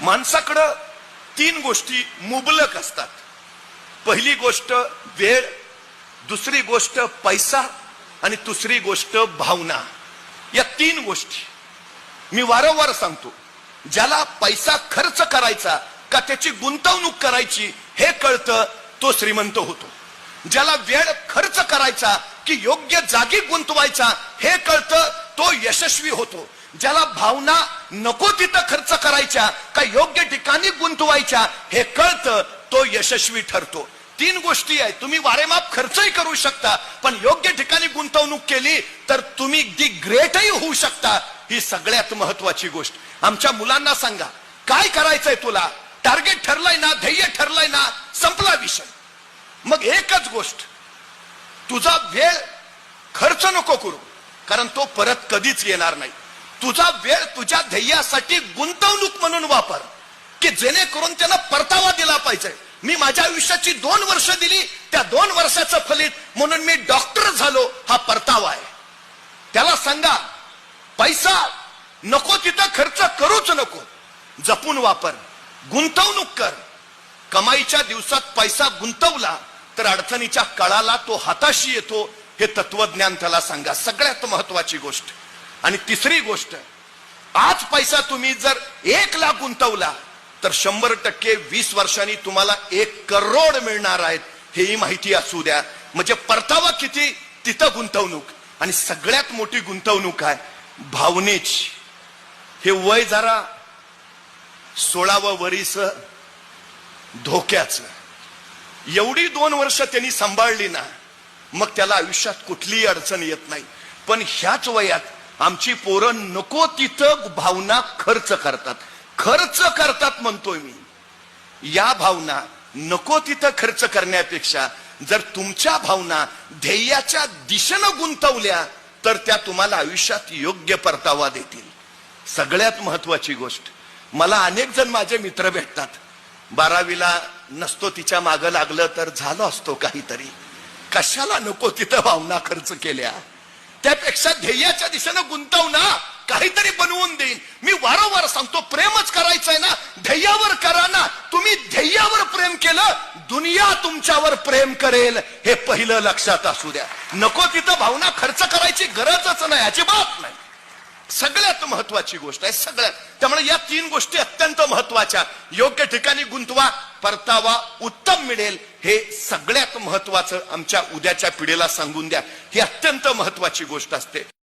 माणसाकडं तीन गोष्टी मुबलक असतात. पहिली गोष्ट वेळ दुसरी गोष्ट पैसा आणि दुसरी गोष्ट भावना. या तीन गोष्टी. मी वारंवार सांगतो ज्याला पैसा खर्च करायचा का त्याची गुंतवणूक करायची हे कळतं तो श्रीमंत होतो. ज्याला वेळ खर्च करायचा की योग्य जागी गुंतवायचा हे कळतं तो यशस्वी होतो. ज्याला भावना नको तिथं खर्च करायच्या का योग्य ठिकाणी गुंतवायच्या हे कळतं तो यशस्वी ठरतो. तीन गोष्टी आहेत. तुम्ही वारेमाप खर्चही करू शकता पण योग्य ठिकाणी गुंतवणूक केली तर तुम्ही दी ग्रेटही होऊ शकता. ही सगळ्यात महत्वाची गोष्ट. आमच्या मुलांना सांगा काय करायचंय तुला? टार्गेट ठरलंय ना? ध्येय ठरलंय ना? संपला विषय. मग एकच गोष्ट तुझा वेळ खर्च नको करू कारण तो परत कधीच येणार नाही. तुझा वेळ तुझ्या ध्येयासाठी गुंतवणूक म्हणून वापर. की जेणेकरून त्याला परतावा दिला पाहिजे. मी माझ्या आयुष्याची दोन वर्ष दिली त्या दोन वर्षाचं फलित म्हणून मी डॉक्टर झालो हा परतावा आहे. त्याला सांगा पैसा नको तिथं खर्च करूच नको. जपून वापर गुंतवणूक कर. कमाईच्या दिवसात पैसा गुंतवला तर अडचणीच्या काळाला तो हाताशी येतो हे तत्वज्ञान त्याला सांगा. सगळ्यात महत्वाची गोष्ट. आणि तिसरी गोष्ट आज पैसा तुम्ही जर एक लाख गुंतवला तर शंभर टक्के वीस वर्षांनी तुम्हाला एक करोड मिळणार आहेत हेही माहिती असू द्या. म्हणजे परतावा किती? तिथं गुंतवणूक. आणि सगळ्यात मोठी गुंतवणूक आहे भावनेची. हे वय जरा सोळावं वरीस धोक्याचं. एवढी दोन वर्ष त्यांनी सांभाळली ना मग त्याला आयुष्यात कुठलीही अडचण येत नाही. पण ह्याच वयात आमची पोरं नको तिथं भावना खर्च करतात. खर्च करतात म्हणतोय मी. या भावना नको तिथं खर्च करण्यापेक्षा जर तुमच्या भावना ध्येयाच्या दिशेनं गुंतवल्या तर त्या तुम्हाला आयुष्यात योग्य परतावा देतील. सगळ्यात महत्वाची गोष्ट मला अनेक जण माझे मित्र भेटतात. बारावीला नसतो तिच्या मागं लागलं तर झालं असतो काहीतरी. कशाला नको तिथं भावना खर्च केल्या? त्यापेक्षा ध्येयाच्या दिशेनं गुंतव ना काहीतरी बनवून देईन. मी वारंवार सांगतो प्रेमच करायचंय ना ध्येयावर करा ना. तुम्ही ध्येयावर प्रेम केलं दुनिया तुमच्यावर प्रेम करेल. हे पहिलं लक्षात असू द्या. नको तिथं भावना खर्च करायची गरजच नाही अजिबात नाही. सगळ्यात महत्वाची गोष्ट आहे सगळ्यात. त्यामुळे या तीन गोष्टी अत्यंत महत्त्वाच्या. योग्य ठिकाणी गुंतवा परतावा उत्तम मिळेल. हे सगळ्यात महत्वाचं आमच्या उद्याच्या पिढीला सांगून द्या. ही अत्यंत महत्वाची गोष्ट असते.